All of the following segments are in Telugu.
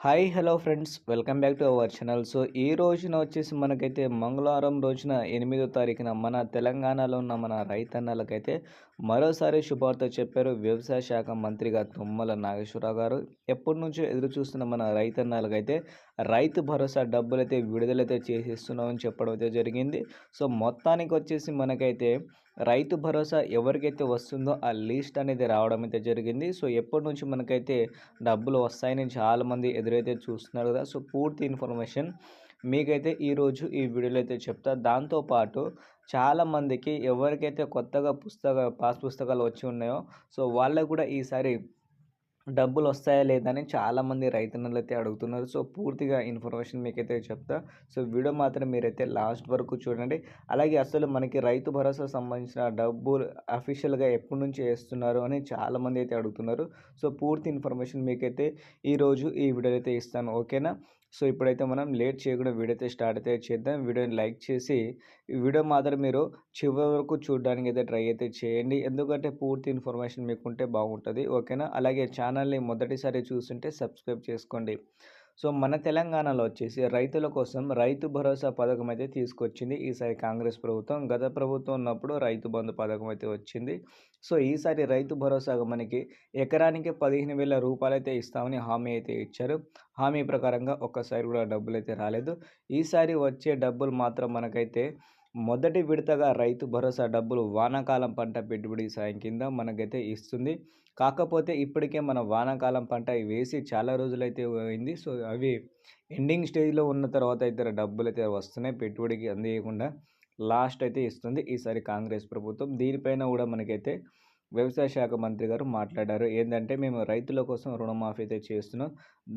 Hi hello friends. Welcome back to our channel. So ఈ రోజున వచ్చేసి మనకైతే మంగళవారం రోజున ఎనిమిదో తారీఖున మన తెలంగాణలో ఉన్న మన రైతన్నలకైతే మరోసారి శుభార్త చెప్పారు వ్యవసాయ శాఖ మంత్రిగా తుమ్మల నాగేశ్వరరావు గారు. ఎప్పటి నుంచో ఎదురు చూస్తున్న మన రైతన్నలకైతే రైతు భరోసా డబ్బులైతే విడుదలైతే చేసేస్తున్నామని చెప్పడం అయితే జరిగింది. సో మొత్తానికి వచ్చేసి మనకైతే రైతు భరోసా ఎవరికైతే వస్తుందో ఆ లిస్ట్ అనేది రావడం అయితే జరిగింది. సో ఎప్పటి నుంచి మనకైతే డబ్బులు వస్తాయని చాలామంది ఎదురైతే చూస్తున్నారు కదా సో పూర్తి ఇన్ఫర్మేషన్ మీకైతే ఈరోజు ఈ వీడియోలో అయితే చెప్తా. దాంతోపాటు చాలామందికి ఎవరికైతే కొత్తగా పుస్తక పాస్ పుస్తకాలు వచ్చి ఉన్నాయో సో వాళ్ళకు కూడా ఈసారి డబ్బులు వస్తాయా లేదని చాలామంది రైతన్నలు అయితే అడుగుతున్నారు. సో పూర్తిగా ఇన్ఫర్మేషన్ మీకైతే చెప్తా. సో వీడియో మాత్రం మీరైతే లాస్ట్ వరకు చూడండి. అలాగే అసలు మనకి రైతు భరోసా సంబంధించిన డబ్బులు అఫీషియల్గా ఎప్పటి నుంచి వేస్తున్నారు అని చాలామంది అయితే అడుగుతున్నారు. సో పూర్తి ఇన్ఫర్మేషన్ మీకైతే ఈరోజు ఈ వీడియో అయితే ఇస్తాను. ఓకేనా? సో ఇప్పుడైతే మనం లేట్ చేయకుండా వీడియో అయితే స్టార్ట్ అయితే చేద్దాం. వీడియోని లైక్ చేసి ఈ వీడియో మాత్రం మీరు చివరి వరకు చూడడానికి అయితే ట్రై అయితే చేయండి. ఎందుకంటే పూర్తి ఇన్ఫర్మేషన్ మీకు ఉంటే బాగుంటుంది. ఓకేనా? అలాగే ఛానల్ని మొదటిసారి చూస్తుంటే సబ్స్క్రైబ్ చేసుకోండి. సో మన తెలంగాణలో వచ్చేసి రైతుల కోసం రైతు భరోసా పథకం అయితే తీసుకొచ్చింది. ఈసారి కాంగ్రెస్ ప్రభుత్వం గత ప్రభుత్వం ఉన్నప్పుడు రైతు బంధు పథకం అయితే వచ్చింది. సో ఈసారి రైతు భరోసాగా మనకి ఎకరానికి పదిహేను వేల రూపాయలు అయితే ఇస్తామని హామీ అయితే ఇచ్చారు. హామీ ప్రకారంగా ఒక్కసారి కూడా డబ్బులు అయితే రాలేదు. ఈసారి వచ్చే డబ్బులు మాత్రం మనకైతే మొదటి విడతగా రైతు భరోసా డబ్బులు వానాకాలం పంట పెట్టుబడి సాయం కింద మనకైతే ఇస్తుంది. కాకపోతే ఇప్పటికే మన వానాకాలం పంట వేసి చాలా రోజులైతే అయింది. సో అవి ఎండింగ్ స్టేజ్లో ఉన్న తర్వాత అయితే డబ్బులు అయితే వస్తున్నాయి. పెట్టుబడికి అందేయకుండా లాస్ట్ అయితే ఇస్తుంది. ఈసారి కాంగ్రెస్ ప్రభుత్వం దీనిపైన కూడా మనకైతే వ్యవసాయ శాఖ మంత్రి గారు మాట్లాడారు. ఏంటంటే మేము రైతుల కోసం రుణమాఫీ అయితే చేస్తున్నాం.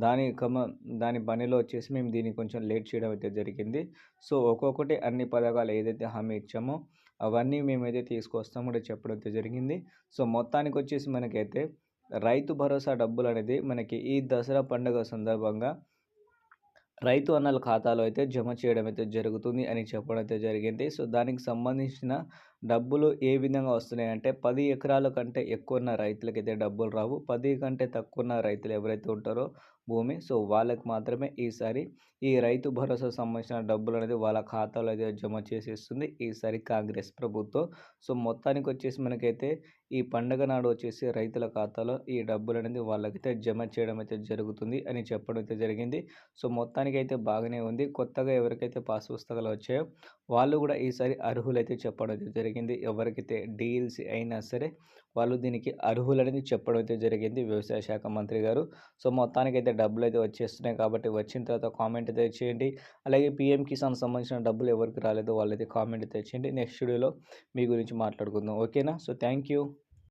దాని కమ దాని పనిలో వచ్చేసి మేము దీన్ని కొంచెం లేట్ చేయడం అయితే జరిగింది. సో ఒక్కొక్కటి అన్ని పథకాలు ఏదైతే హామీ ఇచ్చామో అవన్నీ మేమైతే తీసుకొస్తాం కూడా చెప్పడం అయితే జరిగింది. సో మొత్తానికి వచ్చేసి మనకైతే రైతు భరోసా డబ్బులు అనేది మనకి ఈ దసరా పండుగ సందర్భంగా రైతు అన్నల ఖాతాలో అయితే జమ చేయడం అయితే జరుగుతుంది అని చెప్పడం అయితే జరిగింది. సో దానికి సంబంధించిన డబ్బులు ఏ విధంగా వస్తున్నాయి అంటే పది ఎకరాల కంటే ఎక్కువ ఉన్న రైతులకైతే డబ్బులు రావు. పది కంటే తక్కువ ఉన్న రైతులు ఎవరైతే ఉంటారో భూమి సో వాళ్ళకి మాత్రమే ఈసారి ఈ రైతు భరోసా సంబంధించిన డబ్బులు అనేది వాళ్ళ ఖాతాలో అయితే జమ చేసేస్తుంది. ఈసారి కాంగ్రెస్ ప్రభుత్వం. సో మొత్తానికి వచ్చేసి మనకైతే ఈ పండగ నాడు వచ్చేసి రైతుల ఖాతాలో ఈ డబ్బులు అనేది వాళ్ళకైతే జమ చేయడం అయితే జరుగుతుంది అని చెప్పడం అయితే జరిగింది. సో మొత్తానికి అయితే బాగానే ఉంది. కొత్తగా ఎవరికైతే పాస్ పుస్తకాలు వచ్చాయో వాళ్ళు కూడా ఈసారి అర్హులైతే చెప్పడం అయితే జరిగింది. ఎవరికైతే డీల్స్ అయినా సరే వాళ్ళు దీనికి అర్హులనేది చెప్పడం అయితే జరిగింది వ్యవసాయ శాఖ మంత్రి గారు. సో మొత్తానికి అయితే డబ్బులు అయితే వచ్చేస్తున్నాయి కాబట్టి వచ్చిన తర్వాత కామెంట్ అయితే చేయండి. అలాగే పిఎం కిసాన్ సంబంధించిన డబ్బులు ఎవరికి రాలేదో వాళ్ళైతే కామెంట్ అయితే చేయండి. నెక్స్ట్ వీడియోలో మీ గురించి మాట్లాడుకుందాం. ఓకేనా? So thank you.